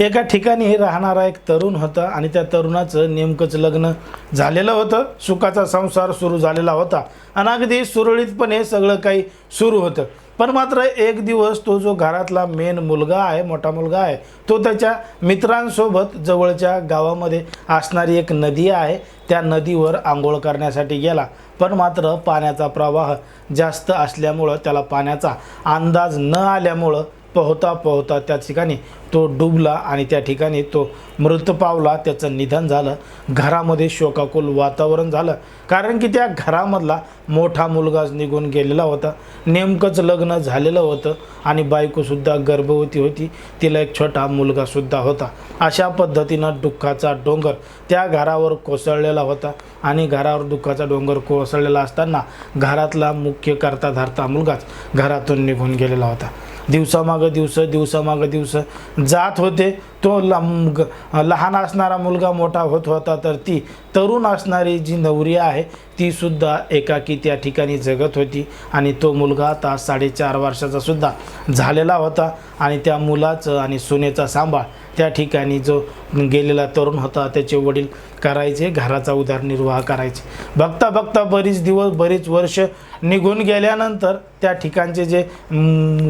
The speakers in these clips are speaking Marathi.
एका ठिकाणी राहणारा एक तरुण होता आणि त्या तरुणाचं नेमकंच लग्न झालेलं होतं. सुखाचा संसार सुरू झालेला होता. आणि अगदी सुरळीतपणे सगळं काही सुरू होतं. पण मात्र एक दिवस तो जो घरातला मेन मुलगा आहे मोठा मुलगा आहे तो त्याच्या मित्रांसोबत जवळच्या गावामध्ये असणारी एक नदी आहे. त्या नदीवर आंघोळ करण्यासाठी गेला. पण मात्र पाण्याचा प्रवाह जास्त असल्यामुळं त्याला पाण्याचा अंदाज न आल्यामुळं पोहता पोहता त्या ठिकाणी तो डुबला आणि त्या ठिकाणी तो मृत पावला. त्याचं निधन झालं. घरामध्ये शोकाकुल वातावरण झालं. कारण की त्या घरामधला मोठा मुलगाच निघून गेलेला होता. नेमकंच लग्न झालेलं होतं आणि बायकोसुद्धा गर्भवती होती. तिला एक छोटा मुलगासुद्धा होता. अशा पद्धतीनं दुःखाचा डोंगर त्या घरावर कोसळलेला होता आणि घरावर दुःखाचा डोंगर कोसळलेला असताना घरातला मुख्य करता धरता मुलगाच घरातून निघून गेलेला होता. दिवसामागं दिवस दिवसामागं दिवस. जात होते तो ग- लहान असणारा मुलगा मोठा होत होता तर ती तरुण असणारी जी नवरी आहे ती सुद्धा एकाकी त्या ठिकाणी जगत होती. आणि तो मुलगा आता साडेचार वर्षाचा सुद्धा झालेला होता. आणि त्या मुलाचं आणि सुनेचा सांभाळ त्या ठिकाणी जो गेलेला तरुण होता त्याचे वडील करायचे घराचा उदरनिर्वाह करायचे. बघता बघता बरीच दिवस बरीच वर्ष निघून गेल्यानंतर त्या ठिकाणचे जे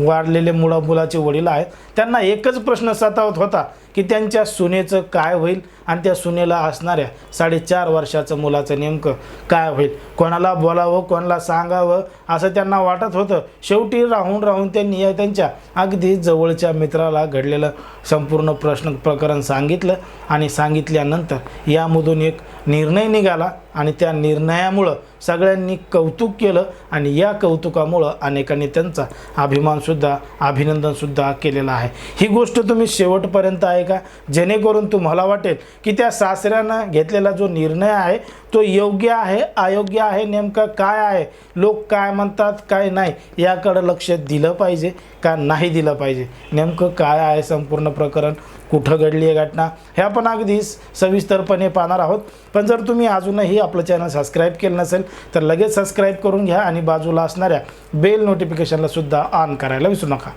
वाढलेले मुला मुलाचे वडील आहेत त्यांना एकच प्रश्न सतावत होता. की त्यांच्या सुनेचं काय होईल आणि त्या सुनेला असणाऱ्या साडेचार वर्षाचं मुलाचं नेमकं काय होईल? कोणाला बोलावं कोणाला सांगावं? असं त्यांना वाटत होतं. शेवटी राहून राहून त्यांनी त्यांच्या अगदी जवळच्या मित्राला घडलेलं संपूर्ण प्रश्न प्रकरण सांगितलं आणि सांगितल्यानंतर यामधून एक निर्णय निघाला. आणि त्या निर्णयामुळं सगळ्यांनी कौतुक केलं आणि या कौतुकामुळं अनेकांनी त्यांचा अभिमानसुद्धा अभिनंदनसुद्धा केलेलं आहे. ही गोष्ट तुम्ही शेवटपर्यंत ऐका. जेणेकरून तुम्हाला वाटेल की त्या सासऱ्यानं घेतलेला जो निर्णय आहे तो योग्य आहे अयोग्य आहे नेमकं काय आहे? लोक काय म्हणतात काय नाही याकडं लक्ष दिलं पाहिजे का नाही दिलं पाहिजे? नेमकं काय आहे संपूर्ण प्रकरण? कुठं घडली आहे घटना? हे आपण अगदी सविस्तरपणे पाहणार आहोत. पण जर तुम्ही अजूनही आपलं चॅनल सबस्क्राईब केलं नसेल तर लगेच सबस्क्राईब करून घ्या आणि बाजूला असणाऱ्या बेल नोटिफिकेशनला सुद्धा ऑन करायला विसरू नका.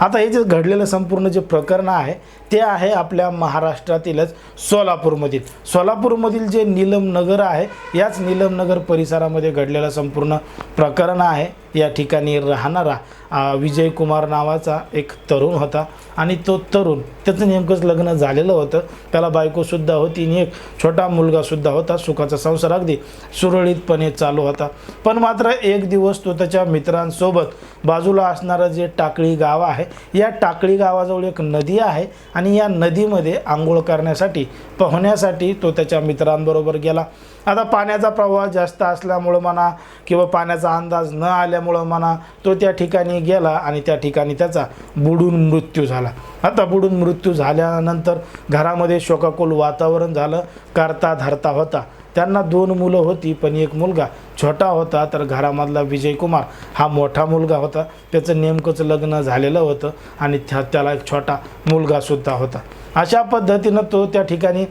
आता हे जे घडलेलं संपूर्ण जे प्रकरण आहे ते आहे आपल्या महाराष्ट्रातीलच सोलापूरमधील. सोलापूरमधील जे नीलम नगर आहे याच नीलम नगर परिसरामध्ये घडलेलं संपूर्ण प्रकरण आहे. या ठिकाणी राहणारा विजयकुमार विजय कुमार नावाचा एक तरुण होता. आणि तो तरुण त्याचं नेमकंच लग्न झालेलं होतं. त्याला बायकोसुद्धा होती आणि एक छोटा मुलगासुद्धा होता. सुखाचा संसार अगदी सुरळीतपणे चालू होता. पण मात्र एक दिवस तो त्याच्या मित्रांसोबत बाजूला असणारं जे टाकळी गाव आहे या टाकळी गावाजवळ एक नदी आहे आणि या नदीमध्ये आंघोळ करण्यासाठी पोहण्यासाठी तो त्याच्या मित्रांबरोबर गेला. आता पाण्याचा प्रवाह जास्त असल्यामुळं म्हणा किंवा पाण्याचा अंदाज न आल्यामुळं म्हणा तो त्या ठिकाणी गेला आणि त्या ठिकाणी त्याचा बुडून मृत्यू झाला. आता बुडून मृत्यू झाल्यानंतर घरामध्ये शोकाकुल वातावरण झालं करता धरता होता. त्यांना दोन मुलं होती पण एक मुलगा छोटा होता तर घरामधला विजय कुमार हा मोठा मुलगा होता. त्याचं नेमकंच लग्न झालेलं होतं आणि त्या त्याला एक छोटा मुलगासुद्धा होता. अशा पद्धतीनं तो त्या ठिकाणी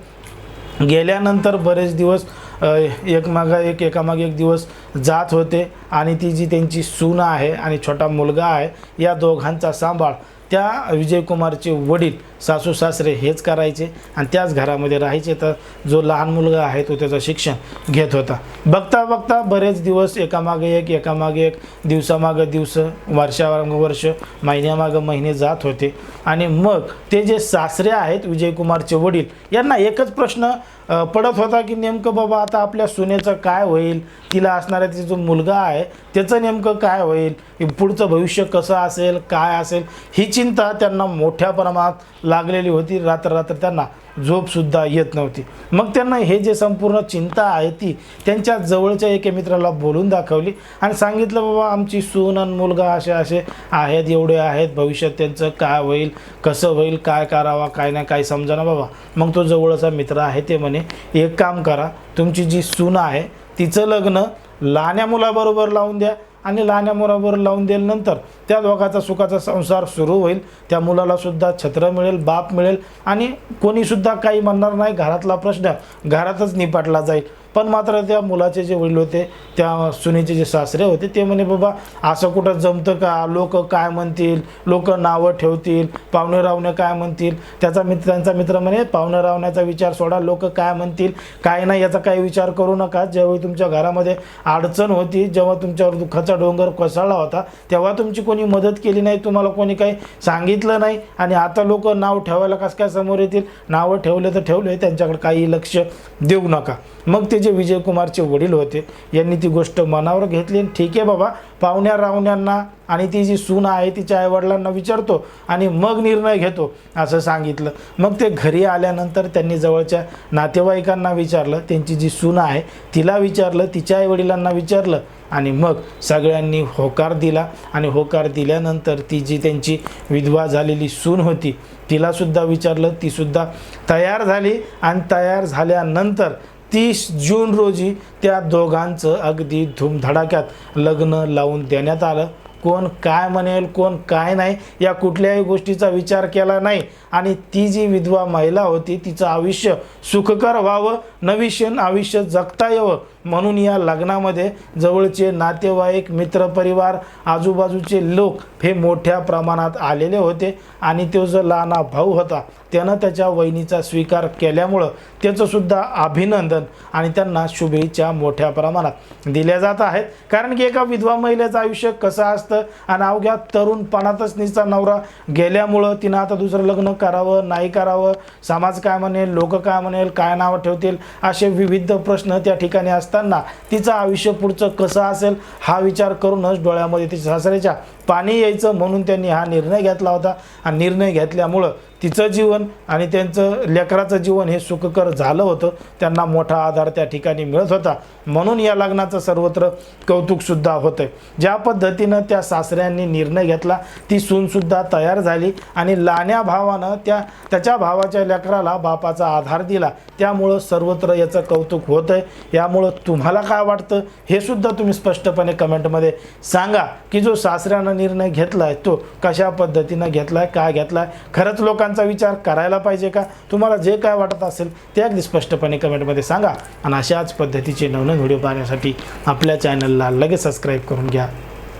गेल्यानंतर बरेच दिवस अ, एक एक एकामागे एक दिवस जात होते आणि ती जी त्यांची सून आहे आणि छोटा मुलगा आहे या दोघांचा सांभाळ. त्या विजयकुमारचे वडील सासू सासरे हेच करायचे आणि त्याच घरामध्ये राहायचे. तर जो लहान मुलगा आहे तो त्याचं शिक्षण घेत होता. बघता बघता बरेच दिवस एकामागे एक एकामागे एक दिवसामागं दिवस वर्षामागं वर्ष महिन्यामागं महिने जात होते. आणि मग ते जे सासरे आहेत विजयकुमारचे वडील यांना एकच प्रश्न पडत होता की नेमकं बाबा आता आपल्या सुनेचं काय होईल? तिला असणारा तिचा जो मुलगा आहे त्याचं नेमकं काय होईल? पुढचं भविष्य कसं असेल? काय असेल? ही चिंता त्यांना मोठ्या प्रमाणात लागलेली होती रात्र रात्र त्यांना. झोपसुद्धा येत नव्हती. मग त्यांना हे जे संपूर्ण चिंता आहे ती त्यांच्या जवळच्या एका मित्राला बोलून दाखवली आणि सांगितलं बाबा आमची सून आणि मुलगा असे असे आहेत एवढे आहेत. भविष्यात त्यांचं काय होईल कसं होईल काय करावा काय नाही काय समजा बाबा. मग तो जवळचा मित्र आहे ते म्हणे एक काम करा तुमची जी सून आहे तिचं लग्न लहान्या मुलाबरोबर लावून द्या आणि लहान्या मुलाबरोबर लावून दिल्यानंतर त्या दोघाचा सुखाचा संसार सुरू होईल. त्या मुलाला सुद्धा छत्र मिळेल बाप मिळेल आणि कोणीसुद्धा काही म्हणणार नाही. घरातला प्रश्न घरातच निपाटला जाईल. पण मात्र त्या मुलाचे जे वडील होते त्या सुनेचे जे सासरे होते ते म्हणे बाबा असं कुठं जमतं का? लोक काय म्हणतील? लोक नावं ठेवतील? पाहुणे रावणे काय म्हणतील? त्याचा मित्र त्यांचा मित्र म्हणे पाहुणे रावण्याचा विचार सोडा. लोक काय म्हणतील? काय नाही याचा काही विचार करू नका. ज्यावेळी तुमच्या घरामध्ये अडचण होती जेव्हा तुमच्यावर दुःखाचा डोंगर कोसळला होता तेव्हा तुमची कोणी मदत केली नाही तुम्हाला कोणी काही सांगितलं नाही आणि आता लोक नाव ठेवायला कसं काय समोर येतील? नावं ठेवले तर ठेवले त्यांच्याकडे काही लक्ष देऊ नका. मग ते जे विजयकुमारचे वडील होते यांनी ती गोष्ट मनावर घेतली आणि ठीक आहे बाबा पाहुण्या रावण्यांना आणि ती जी सून आहे तिच्या आईवडिलांना विचारतो आणि मग निर्णय घेतो असं सांगितलं. मग ते घरी आल्यानंतर त्यांनी जवळच्या नातेवाईकांना विचारलं त्यांची जी सून आहे तिला विचारलं तिच्या आईवडिलांना विचारलं आणि मग सगळ्यांनी होकार दिला. आणि होकार दिल्यानंतर ती जी त्यांची विधवा झालेली सून होती तिलासुद्धा विचारलं. तीसुद्धा तयार झाली आणि तयार झाल्यानंतर तीस जून रोजी त्या दोघांचं अगदी धूमधडाक्यात लग्न लावून देण्यात आलं. कोण काय म्हणेल कोण काय नाही या कुठल्याही गोष्टीचा विचार केला नाही. आणि ती जी विधवा महिला होती तिचं आयुष्य सुखकर व्हावं नवीशन आयुष्य जगता यावं म्हणून या लग्नामध्ये जवळचे नातेवाईक मित्रपरिवार आजूबाजूचे लोक हे मोठ्या प्रमाणात आलेले होते आणि तो जो लहाना भाऊ होता त्यानं त्याच्या वहिनीचा स्वीकार केल्यामुळं त्याचंसुद्धा अभिनंदन आणि त्यांना शुभेच्छा मोठ्या प्रमाणात दिल्या जात आहेत. कारण की एका विधवा महिलेचं आयुष्य कसं असतं आणि अवघ्या तरुणपणातच तिचा नवरा गेल्यामुळं तिनं आता दुसरं लग्न करावं नाही करावं समाज काय म्हणेल लोक काय म्हणेल काय नावं ठेवतील असे विविध प्रश्न त्या ठिकाणी असतात. असताना तिचं आयुष्य पुढचं कसं असेल हा विचार करूनच डोळ्यामध्ये तिच्या सासऱ्याच्या पाणी यायचं म्हणून त्यांनी हा निर्णय घेतला होता. आणि निर्णय घेतल्यामुळं तिचं जीवन आणि त्यांचं लेकराचं जीवन हे सुखकर झालं होतं. त्यांना मोठा आधार त्या ठिकाणी मिळत होता. म्हणून या लग्नाचं सर्वत्र कौतुकसुद्धा होतं ज्या पद्धतीनं त्या सासऱ्यांनी निर्णय घेतला ती सूनसुद्धा तयार झाली आणि लाण्या भावानं त्या त्याच्या भावाच्या लेकराला बापाचा आधार दिला. त्यामुळं सर्वत्र याचं कौतुक होतं आहे यामुळं तुम्हाला काय वाटतं? हे सुद्धा तुम्ही स्पष्टपणे कमेंटमध्ये सांगा. की जो सासऱ्यानं निर्णय घेतला आहे तो कशा पद्धतीनं घेतला आहे काय घेतला आहे खरंच लोकांचा विचार करायला पाहिजे का? तुम्हाला जे काय वाटत असेल ते अगदी स्पष्टपणे कमेंटमध्ये सांगा. आणि अशाच पद्धतीचे नवनवीन व्हिडिओ पाहण्यासाठी आपल्या चॅनलला लगेच सबस्क्राईब करून घ्या.